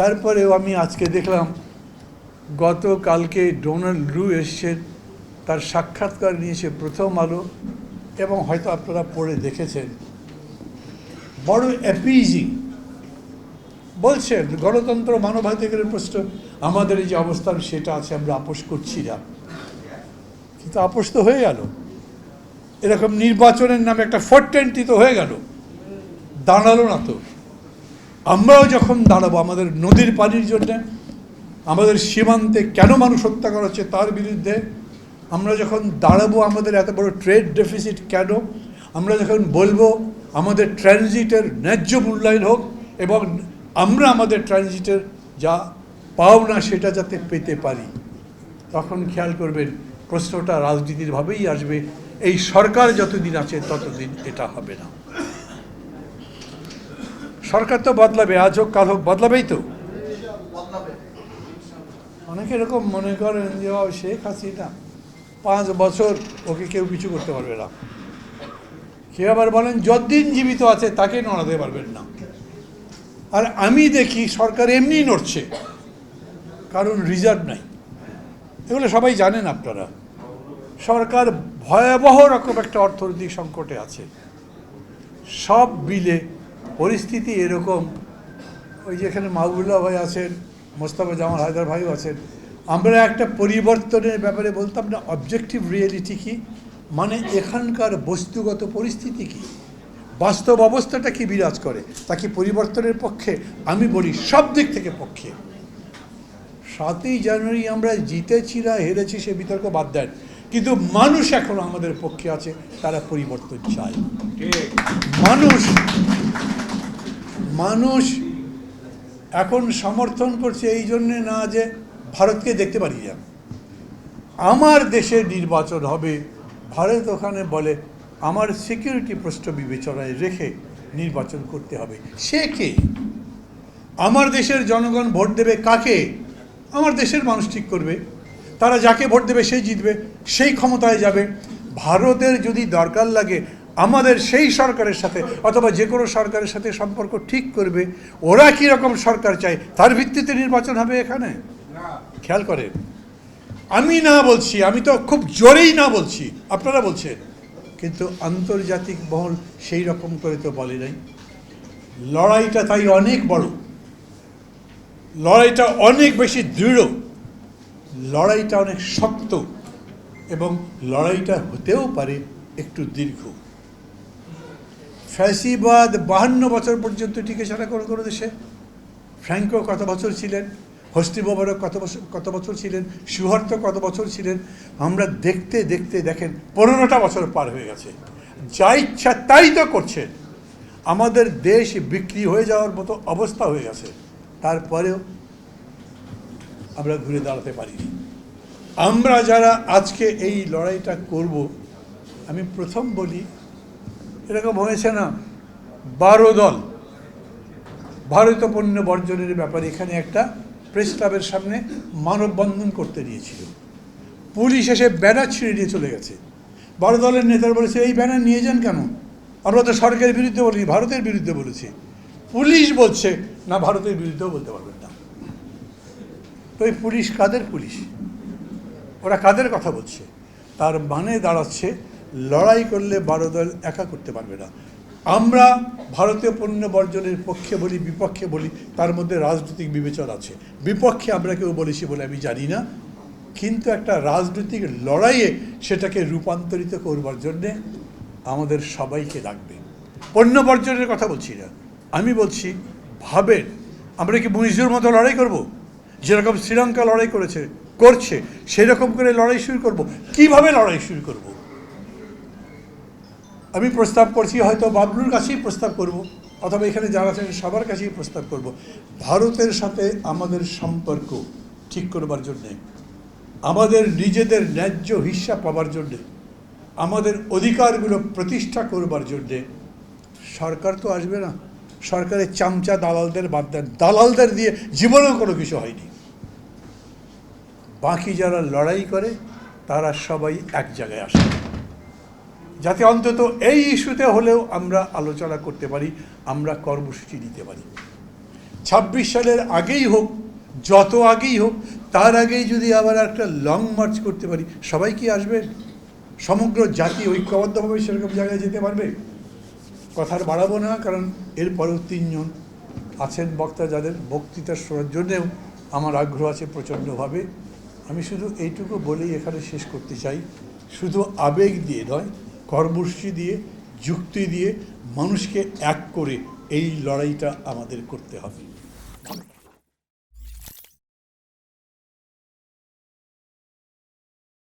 তারপরেও আমি আজকে দেখলাম, গতকালকে ডোনাল্ড লু এসছেন তার সাক্ষাৎকার নিয়েছে প্রথম আলো, এবং হয়তো আপনারা পড়ে দেখেছেন। বড় অ্যাপিজিং বলছেন গণতন্ত্র মানবাধিকারের প্রশ্ন, আমাদের এই যে অবস্থান, সেটা আছে, আমরা আপোষ করছি না। কিন্তু আপোষ তো হয়ে গেল। এরকম নির্বাচনের নামে একটা ফোরটেন্টি তো হয়ে গেল। দাঁড়াল না তো। আমরাও যখন দাঁড়াবো আমাদের নদীর পানির জন্যে, আমাদের সীমান্তে কেন মানুষ হত্যা করা হচ্ছে তার বিরুদ্ধে, আমরা যখন দাঁড়াবো আমাদের এত বড় ট্রেড ডেফিসিট কেন, আমরা যখন বলব আমাদের ট্রানজিটের ন্যায্য মূল্যায়ন হোক এবং আমরা আমাদের ট্রানজিটের যা পাওনা সেটা যাতে পেতে পারি, তখন খেয়াল করবেন প্রশ্নটা রাজনীতিরভাবেই আসবে, এই সরকার যতদিন আছে ততদিন এটা হবে না। সরকার তো বদলাবে, আজ হোক, কাল হোক, বদলাবেই তো। অনেকে এরকম মনে করেন যে শেখ হাসিনা, পাঁচ বছর ওকে কেউ কিছু করতে পারবে না। কেউ আবার বলেন, যতদিন জীবিত আছে, তাকে নড়াতে পারবেন না। আর আমি দেখি, সরকার এমনি নড়ছে, কারণ রিজার্ভ নাই। এগুলো সবাই জানেন আপনারা। সরকার ভয়াবহ রকম একটা অর্থনৈতিক সংকটে আছে। সব বিলে পরিস্থিতি এরকম। ওই যেখানে মাহবুল্লাহ ভাই আছেন মোস্তাফা জামাল হায়দার ভাইও আছেন। আমরা একটা পরিবর্তনের ব্যাপারে বলতাম না অবজেক্টিভ রিয়েলিটি কি? মানে এখানকার বস্তুগত পরিস্থিতি কি? বাস্তব অবস্থাটা কি বিরাজ করে? তা কি পরিবর্তনের পক্ষে? আমি বলি সব দিক থেকে পক্ষে। সাতই জানুয়ারি আমরা জিতেছি না হেরেছি সে বিতর্ক বাদ দেন। কিন্তু মানুষ এখন আমাদের পক্ষে আছে তারা পরিবর্তন চায়। মানুষ মানুষ এখন সমর্থন করছে এই জন্যে না যে ভারতকে দেখতে পারি না আমার দেশে নির্বাচন হবে, ভারত ওখানে বলে আমার সিকিউরিটি প্রশ্ন বিবেচনায় রেখে নির্বাচন করতে হবে। সে কে? আমার দেশের জনগণ ভোট দেবে কাকে? আমার দেশের মানুষ ঠিক করবে। তারা যাকে ভোট দেবে সেই জিতবে, সেই ক্ষমতায় যাবে। ভারতের যদি দরকার লাগে আমাদের সেই সরকারের সাথে অথবা যে কোনো সরকারের সাথে সম্পর্ক ঠিক করবে। ওরা কী রকম সরকার চায় তার ভিত্তিতে নির্বাচন হবে এখানে? খেয়াল করেন। আমি না বলছি আমি তো খুব জোরেই না বলছি আপনারা বলছেন। কিন্তু আন্তর্জাতিক মহল সেই রকম করে তো বলে নাই। লড়াইটা তাই অনেক বড়। লড়াইটা অনেক বেশি দৃঢ়। লড়াইটা অনেক শক্ত এবং লড়াইটা হতেও পারে একটু দীর্ঘ। ফ্যাসিবাদ বাহান্ন বছর পর্যন্ত টিকে ছাড়া কোনো কোনো দেশে ফ্র্যাঙ্কো কত বছর ছিলেন? হস্তি মোবারক কত বছর কত বছর ছিলেন? সুহার্ত কত বছর ছিলেন? আমরা দেখতে দেখতে দেখেন, পনেরোটা বছর পার হয়ে গেছে। যা ইচ্ছা তাই তো করছেন। আমাদের দেশ বিক্রি হয়ে যাওয়ার মতো অবস্থা হয়ে গেছে। তারপরেও আমরা ঘুরে দাঁড়াতে পারিনি আমরা যারা আজকে এই লড়াইটা করব, আমি প্রথম বলি এরকম হয়েছে না? বারো দল। ভারত পণ্য বর্জনের ব্যাপারে এখানে একটা প্রেস ক্লাবের সামনে মানববন্ধন করতে দিয়েছিল। পুলিশ এসে ব্যানার ছিঁড়ে দিয়ে চলে গেছে। বারো দলের নেতারা বলেছে, এই ব্যানার নিয়ে যান কেন? আমরা তো সরকারের বিরুদ্ধে বলি ভারতের বিরুদ্ধে বলেছি। পুলিশ বলছে, না, ভারতের বিরুদ্ধেও বলতে পারবেন না। তো এই পুলিশ কাদের পুলিশ? ওরা কাদের কথা বলছে? তার মানে দাঁড়াচ্ছে লড়াই করলে বারো দল একা করতে পারবে না। আমরা ভারতীয় পণ্য বর্জনের পক্ষে বলি, বিপক্ষে বলি, তার মধ্যে রাজনৈতিক বিবেচনা আছে। বিপক্ষে আমরা কেউ বলেছি বলে আমি জানি না। কিন্তু একটা রাজনৈতিক লড়াইয়ে সেটাকে রূপান্তরিত করবার জন্যে আমাদের সবাইকে লাগবে পণ্য বর্জনের কথা বলছি না। আমি বলছি, ভাবেন, আমরা কি মহিজুর মতো লড়াই করব? যেরকম শ্রীলঙ্কা লড়াই করেছে, করছে, সেরকম করে লড়াই শুরু করব। কীভাবে লড়াই শুরু করব? আমি প্রস্তাব করছি, হয়তো বাবলুর কাছেই প্রস্তাব করব, অথবা এখানে যারা আছেন সবার কাছেই প্রস্তাব করব। ভারতের সাথে আমাদের সম্পর্ক ঠিক করবার জন্যে, আমাদের নিজেদের ন্যায্য হিস্সা পাবার জন্যে, আমাদের অধিকারগুলো প্রতিষ্ঠা করবার জন্যে, সরকার তো আসবে না। সরকারের চামচা দালালদের বাদ দেন। দালালদের দিয়ে জীবনেও কোনো কিছু হয়নি। বাকি যারা লড়াই করে, তারা সবাই এক জায়গায় আসে। যাতে অন্তত এই ইস্যুতে হলেও আমরা আলোচনা করতে পারি, আমরা কর্মসূচি দিতে পারি। ছাব্বিশ সালের আগেই হোক, যত আগেই হোক, তার আগেই যদি আবার একটা লং মার্চ করতে পারি, সবাই কি আসবে? সমগ্র জাতি ঐক্যবদ্ধভাবে সেরকম জায়গায় যেতে পারবে? কথার বাড়াবো না, কারণ এরপরেও তিনজন আছেন বক্তা যাদের বক্তৃতা শোনার জন্যেও আমার আগ্রহ আছে প্রচণ্ডভাবে। আমি শুধু এইটুকু বলেই এখানে শেষ করতে চাই। শুধু আবেগ দিয়ে নয় কর্মসূচি দিয়ে যুক্তি দিয়ে মানুষকে এক করে এই লড়াইটা আমাদের করতে হবে।